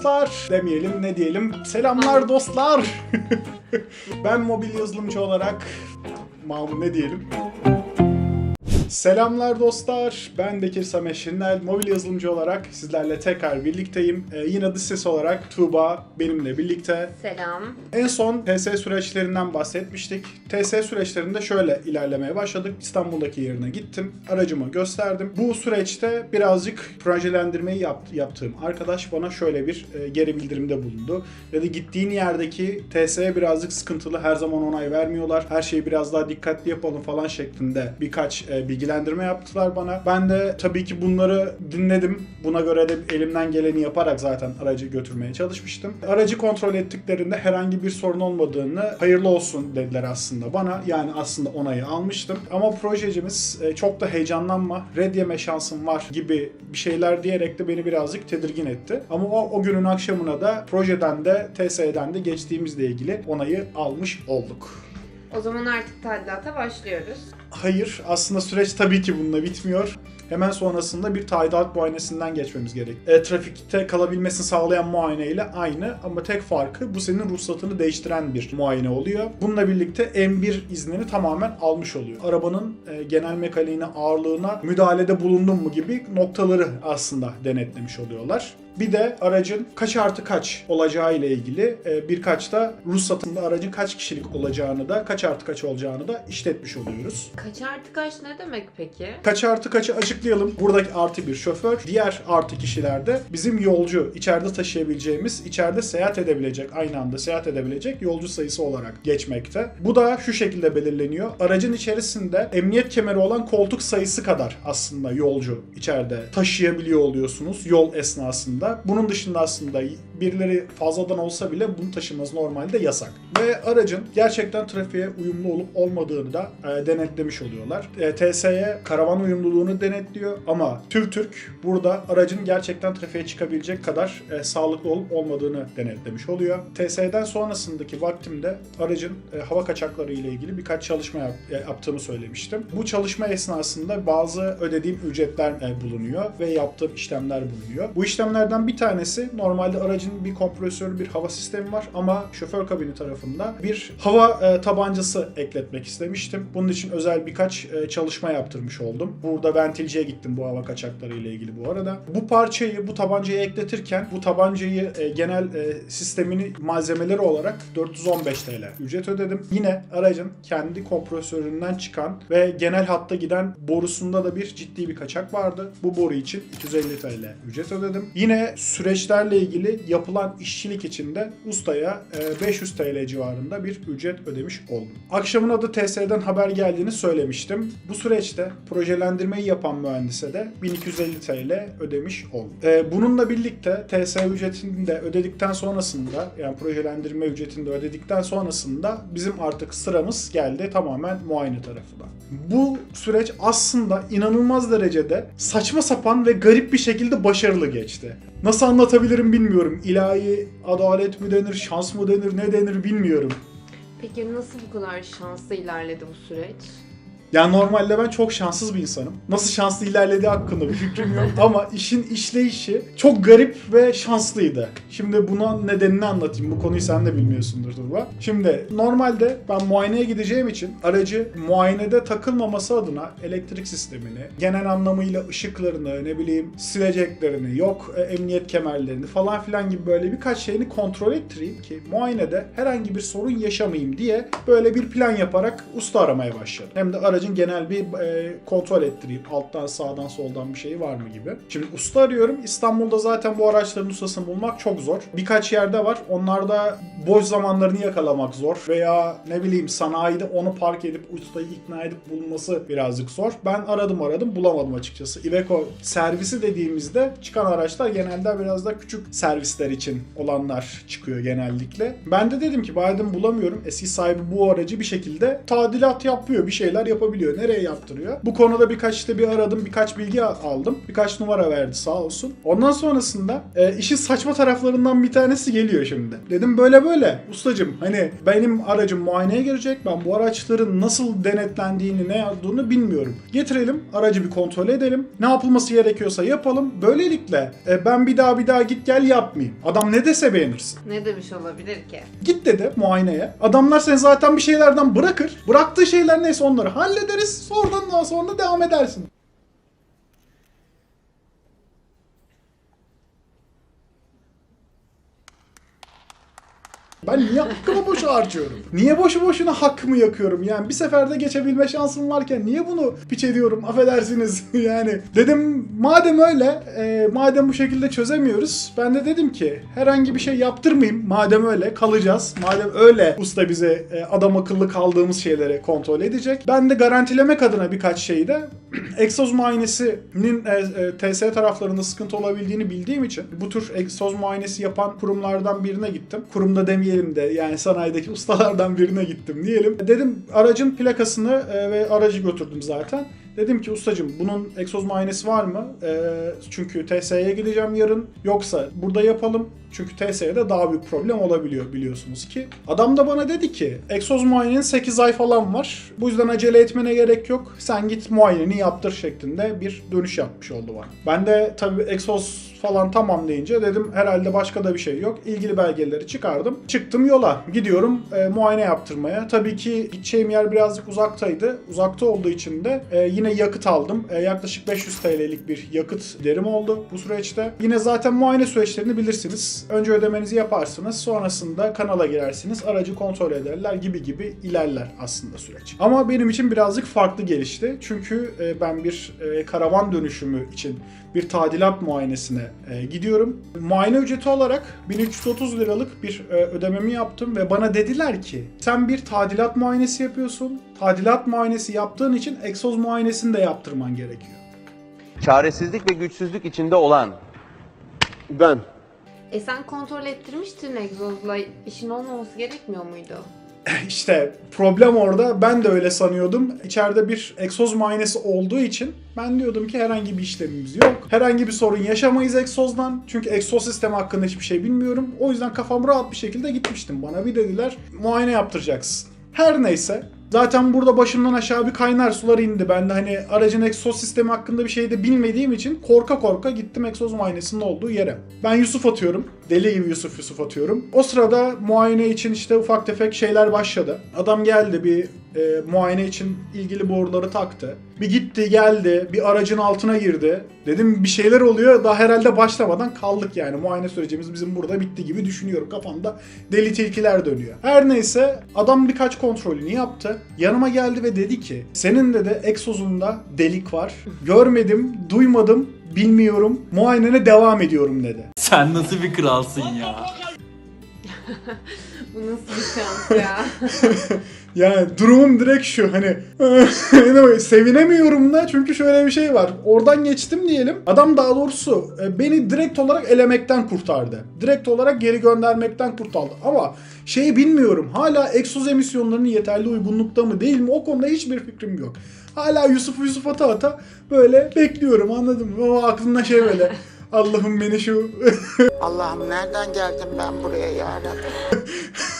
Dostlar demeyelim ne diyelim. Selamlar dostlar. ben mobil yazılımcı olarak Mahmut ne diyelim? Selamlar dostlar. Ben Bekir Samet Şinel. Mobil yazılımcı olarak sizlerle tekrar birlikteyim. Ee, yine dış ses olarak Tuğba benimle birlikte. Selam. En son TS süreçlerinden bahsetmiştik. TS süreçlerinde şöyle ilerlemeye başladık. İstanbul'daki yerine gittim. Aracımı gösterdim. Bu süreçte birazcık projelendirmeyi yap- yaptığım arkadaş bana şöyle bir e, geri bildirimde bulundu. Dedi gittiğin yerdeki TS'ye birazcık sıkıntılı. Her zaman onay vermiyorlar. Her şeyi biraz daha dikkatli yapalım falan şeklinde birkaç e, bilgilendirme yaptılar bana. Ben de tabii ki bunları dinledim. Buna göre de elimden geleni yaparak zaten aracı götürmeye çalışmıştım. Aracı kontrol ettiklerinde herhangi bir sorun olmadığını hayırlı olsun dediler aslında bana. Yani aslında onayı almıştım. Ama projecimiz e, çok da heyecanlanma, red yeme şansın var gibi bir şeyler diyerek de beni birazcık tedirgin etti. Ama o, o günün akşamına da projeden de TSE'den de geçtiğimizle ilgili onayı almış olduk. O zaman artık tadilata başlıyoruz. Hayır, aslında süreç tabii ki bununla bitmiyor. Hemen sonrasında bir tadilat muayenesinden geçmemiz gerek. E, trafikte kalabilmesini sağlayan muayene ile aynı ama tek farkı bu senin ruhsatını değiştiren bir muayene oluyor. Bununla birlikte M1 iznini tamamen almış oluyor. Arabanın e, genel mekaniğine, ağırlığına müdahalede bulundun mu gibi noktaları aslında denetlemiş oluyorlar. Bir de aracın kaç artı kaç olacağı ile ilgili e, birkaç da ruhsatında aracın kaç kişilik olacağını da kaç artı kaç olacağını da işletmiş oluyoruz. Kaç artı kaç ne demek peki? Kaç artı kaçı açıklayalım. Buradaki artı bir şoför, diğer artı kişilerde bizim yolcu, içeride taşıyabileceğimiz, içeride seyahat edebilecek, aynı anda seyahat edebilecek yolcu sayısı olarak geçmekte. Bu da şu şekilde belirleniyor. Aracın içerisinde emniyet kemeri olan koltuk sayısı kadar aslında yolcu içeride taşıyabiliyor oluyorsunuz yol esnasında. Bunun dışında aslında birileri fazladan olsa bile bunu taşıması normalde yasak. Ve aracın gerçekten trafiğe uyumlu olup olmadığını da e, denetlemiş oluyorlar. E, TSE karavan uyumluluğunu denetliyor ama TÜRTÜRK burada aracın gerçekten trafiğe çıkabilecek kadar e, sağlıklı olup olmadığını denetlemiş oluyor. TSE'den sonrasındaki vaktimde aracın e, hava kaçakları ile ilgili birkaç çalışma yap- e, yaptığımı söylemiştim. Bu çalışma esnasında bazı ödediğim ücretler e, bulunuyor ve yaptığım işlemler bulunuyor. Bu işlemlerden bir tanesi normalde aracın bir kompresörü, bir hava sistemi var ama şoför kabini tarafında bir hava e, tabancası ekletmek istemiştim. Bunun için özel birkaç e, çalışma yaptırmış oldum. Burada ventilciye gittim bu hava kaçakları ile ilgili bu arada. Bu parçayı, bu tabancayı ekletirken bu tabancayı e, genel sistemini malzemeleri olarak 415 TL ücret ödedim. Yine aracın kendi kompresöründen çıkan ve genel hatta giden borusunda da bir ciddi bir kaçak vardı. Bu boru için 250 TL ücret ödedim. Yine süreçlerle ilgili yapılan işçilik için de ustaya e, 500 TL civarında bir ücret ödemiş oldum. Akşamına da TSE'den haber geldiğini söylemiştim. Bu süreçte projelendirmeyi yapan mühendise de 1250 TL ödemiş oldum. E, bununla birlikte TSE ücretini de ödedikten sonrasında yani projelendirme ücretini de ödedikten sonrasında bizim artık sıramız geldi tamamen muayene tarafına. Bu süreç aslında inanılmaz derecede saçma sapan ve garip bir şekilde başarılı geçti. Nasıl anlatabilirim bilmiyorum. İlahi adalet mi denir, şans mı denir, ne denir bilmiyorum. Peki nasıl bu kadar şanslı ilerledi bu süreç? Yani normalde ben çok şanssız bir insanım. Nasıl şanslı ilerlediği hakkında bir fikrim yok ama işin işleyişi çok garip ve şanslıydı. Şimdi buna nedenini anlatayım. Bu konuyu sen de bilmiyorsundur Turba. Şimdi normalde ben muayeneye gideceğim için aracı muayenede takılmaması adına elektrik sistemini, genel anlamıyla ışıklarını, ne bileyim sileceklerini, yok e, emniyet kemerlerini falan filan gibi böyle birkaç şeyini kontrol ettireyim ki muayenede herhangi bir sorun yaşamayayım diye böyle bir plan yaparak usta aramaya başladım. Hem de aracın genel bir e, kontrol ettireyim. Alttan sağdan soldan bir şey var mı gibi. Şimdi usta arıyorum. İstanbul'da zaten bu araçların ustasını bulmak çok zor. Birkaç yerde var. Onlarda boş zamanlarını yakalamak zor. Veya ne bileyim sanayide onu park edip ustayı ikna edip bulması birazcık zor. Ben aradım aradım bulamadım açıkçası. Iveco servisi dediğimizde çıkan araçlar genelde biraz da küçük servisler için olanlar çıkıyor genellikle. Ben de dedim ki madem bulamıyorum eski sahibi bu aracı bir şekilde tadilat yapıyor bir şeyler yapabiliyor, nereye yaptırıyor. Bu konuda birkaç işte bir aradım, birkaç bilgi aldım. Birkaç numara verdi sağ olsun. Ondan sonrasında e, işin saçma taraflarından bir tanesi geliyor şimdi. Dedim böyle böyle ustacım hani benim aracım muayeneye girecek. Ben bu araçların nasıl denetlendiğini ne olduğunu bilmiyorum. Getirelim aracı bir kontrol edelim. Ne yapılması gerekiyorsa yapalım. Böylelikle e, ben bir daha bir daha git gel yapmayayım. Adam ne dese beğenirsin. Ne demiş olabilir ki? Git dedi muayeneye. Adamlar seni zaten bir şeylerden bırakır. Bıraktığı şeyler neyse onları hallederiz. Oradan daha sonra devam edersin. Ben niye hakkımı boşa harcıyorum? Niye boşu boşuna hakkımı yakıyorum? Yani bir seferde geçebilme şansım varken niye bunu piç ediyorum? Affedersiniz yani. Dedim madem öyle, e, madem bu şekilde çözemiyoruz. Ben de dedim ki herhangi bir şey yaptırmayayım. Madem öyle kalacağız. Madem öyle usta bize e, adam akıllı kaldığımız şeyleri kontrol edecek. Ben de garantilemek adına birkaç şeyi de egzoz muayenesinin e, e, TS taraflarında sıkıntı olabildiğini bildiğim için bu tür egzoz muayenesi yapan kurumlardan birine gittim. Kurumda demeyelim de yani sanayideki ustalardan birine gittim diyelim. Dedim aracın plakasını e, ve aracı götürdüm zaten. Dedim ki ustacım bunun egzoz muayenesi var mı? E, çünkü TSE'ye gideceğim yarın. Yoksa burada yapalım. Çünkü TSE'de daha büyük problem olabiliyor biliyorsunuz ki. Adam da bana dedi ki egzoz muayenenin 8 ay falan var. Bu yüzden acele etmene gerek yok. Sen git muayeneni yaptır şeklinde bir dönüş yapmış oldu bana. Ben de tabii egzoz falan tamam deyince dedim herhalde başka da bir şey yok. İlgili belgeleri çıkardım. Çıktım yola. Gidiyorum e, muayene yaptırmaya. Tabii ki gideceğim yer birazcık uzaktaydı. Uzakta olduğu için de e, yine yakıt aldım. E, yaklaşık 500 TL'lik bir yakıt giderim oldu bu süreçte. Yine zaten muayene süreçlerini bilirsiniz. Önce ödemenizi yaparsınız. Sonrasında kanala girersiniz. Aracı kontrol ederler gibi gibi ilerler aslında süreç. Ama benim için birazcık farklı gelişti. Çünkü e, ben bir e, karavan dönüşümü için bir tadilat muayenesine e, gidiyorum. Muayene ücreti olarak 1330 liralık bir ödememi yaptım ve bana dediler ki sen bir tadilat muayenesi yapıyorsun. Tadilat muayenesi yaptığın için egzoz muayenesini de yaptırman gerekiyor. çaresizlik ve güçsüzlük içinde olan Ben. E sen kontrol ettirmiştin egzozla. işin olmaması gerekmiyor muydu? İşte problem orada. Ben de öyle sanıyordum. İçeride bir egzoz muayenesi olduğu için ben diyordum ki herhangi bir işlemimiz yok. Herhangi bir sorun yaşamayız egzozdan. Çünkü egzoz sistemi hakkında hiçbir şey bilmiyorum. O yüzden kafam rahat bir şekilde gitmiştim. Bana bir dediler muayene yaptıracaksın. Her neyse. Zaten burada başımdan aşağı bir kaynar sular indi. Ben de hani aracın egzoz sistemi hakkında bir şey de bilmediğim için korka korka gittim egzoz muayenesinin olduğu yere. Ben Yusuf atıyorum. Deli gibi Yusuf Yusuf atıyorum. O sırada muayene için işte ufak tefek şeyler başladı. Adam geldi bir e, muayene için ilgili boruları taktı. Bir gitti geldi bir aracın altına girdi. Dedim bir şeyler oluyor daha herhalde başlamadan kaldık yani. Muayene sürecimiz bizim burada bitti gibi düşünüyorum. Kafamda deli tilkiler dönüyor. Her neyse adam birkaç kontrolünü yaptı. Yanıma geldi ve dedi ki senin de de egzozunda delik var. Görmedim, duymadım, bilmiyorum. Muayenene devam ediyorum dedi. Sen nasıl bir kralsın ya? Bu nasıl bir şans ya? Yani durumum direkt şu hani anyway, sevinemiyorum da çünkü şöyle bir şey var. Oradan geçtim diyelim. Adam daha doğrusu e, beni direkt olarak elemekten kurtardı. Direkt olarak geri göndermekten kurtardı. Ama şeyi bilmiyorum. Hala egzoz emisyonlarının yeterli uygunlukta mı değil mi? O konuda hiçbir fikrim yok. Hala Yusuf Yusuf ata ata böyle bekliyorum anladın mı? O aklımda şey böyle. Allah'ım beni şu Allah'ım nereden geldim ben buraya ya Rabbi?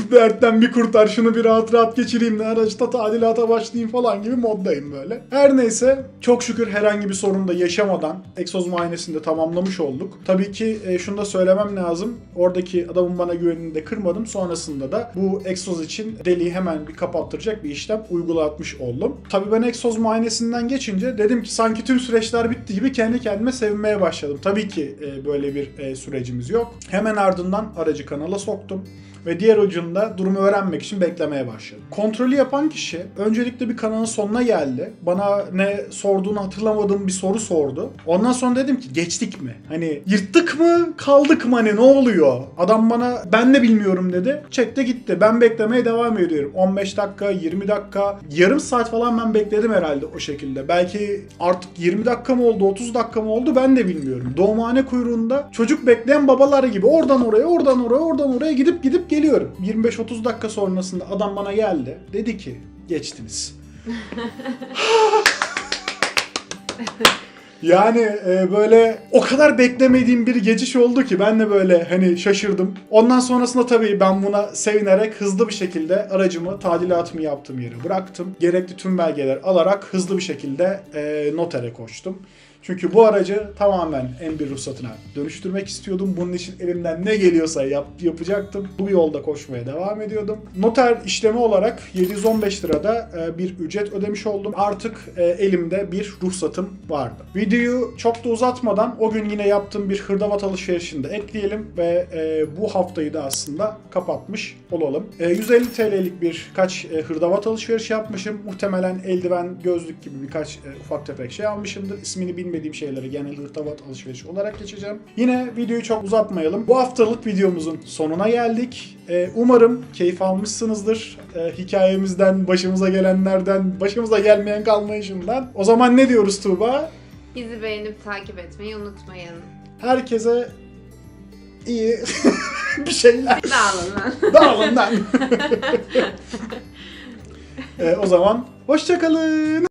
dertten bir kurtar şunu bir rahat rahat geçireyim de araçta tadilata başlayayım falan gibi moddayım böyle. Her neyse çok şükür herhangi bir sorun da yaşamadan egzoz muayenesini de tamamlamış olduk. Tabii ki e, şunu da söylemem lazım. Oradaki adamın bana güvenini de kırmadım. Sonrasında da bu egzoz için deliği hemen bir kapattıracak bir işlem uygulatmış oldum. Tabii ben egzoz muayenesinden geçince dedim ki sanki tüm süreçler bitti gibi kendi kendime sevinmeye başladım. Tabii ki e, böyle bir e, sürecimiz yok. Hemen ardından aracı kanala soktum ve diğer ucunda durumu öğrenmek için beklemeye başladım. Kontrolü yapan kişi öncelikle bir kanalın sonuna geldi. Bana ne sorduğunu hatırlamadığım bir soru sordu. Ondan sonra dedim ki geçtik mi? Hani yırttık mı kaldık mı hani ne oluyor? Adam bana ben de bilmiyorum dedi. Çekti gitti. Ben beklemeye devam ediyorum. 15 dakika, 20 dakika, yarım saat falan ben bekledim herhalde o şekilde. Belki artık 20 dakika mı oldu, 30 dakika mı oldu ben de bilmiyorum. Doğumhane kuyruğunda çocuk bekleyen babalar gibi oradan oraya, oradan oraya, oradan oraya gidip gidip geliyorum. 25-30 dakika sonrasında adam bana geldi. Dedi ki geçtiniz. Yani e, böyle o kadar beklemediğim bir geçiş oldu ki ben de böyle hani şaşırdım. Ondan sonrasında tabii ben buna sevinerek hızlı bir şekilde aracımı tadilatımı yaptığım yere bıraktım. Gerekli tüm belgeler alarak hızlı bir şekilde e, notere koştum. Çünkü bu aracı tamamen M1 ruhsatına dönüştürmek istiyordum. Bunun için elimden ne geliyorsa yap, yapacaktım. Bu yolda koşmaya devam ediyordum. Noter işlemi olarak 715 lirada e, bir ücret ödemiş oldum. Artık e, elimde bir ruhsatım vardı. Videoyu çok da uzatmadan o gün yine yaptığım bir hırdavat alışverişini de ekleyelim ve e, bu haftayı da aslında kapatmış olalım. E, 150 TL'lik birkaç e, hırdavat alışveriş yapmışım. Muhtemelen eldiven, gözlük gibi birkaç ufak tefek şey almışımdır. İsmini bilmediğim şeyleri genel hırdavat alışverişi olarak geçeceğim. Yine videoyu çok uzatmayalım. Bu haftalık videomuzun sonuna geldik. E, umarım keyif almışsınızdır. E, hikayemizden, başımıza gelenlerden, başımıza gelmeyen kalmayışından. O zaman ne diyoruz Tuğba? Bizi beğenip takip etmeyi unutmayın. Herkese iyi bir şeyler. Dağılın lan. Dağılın lan. E, o zaman hoşçakalın.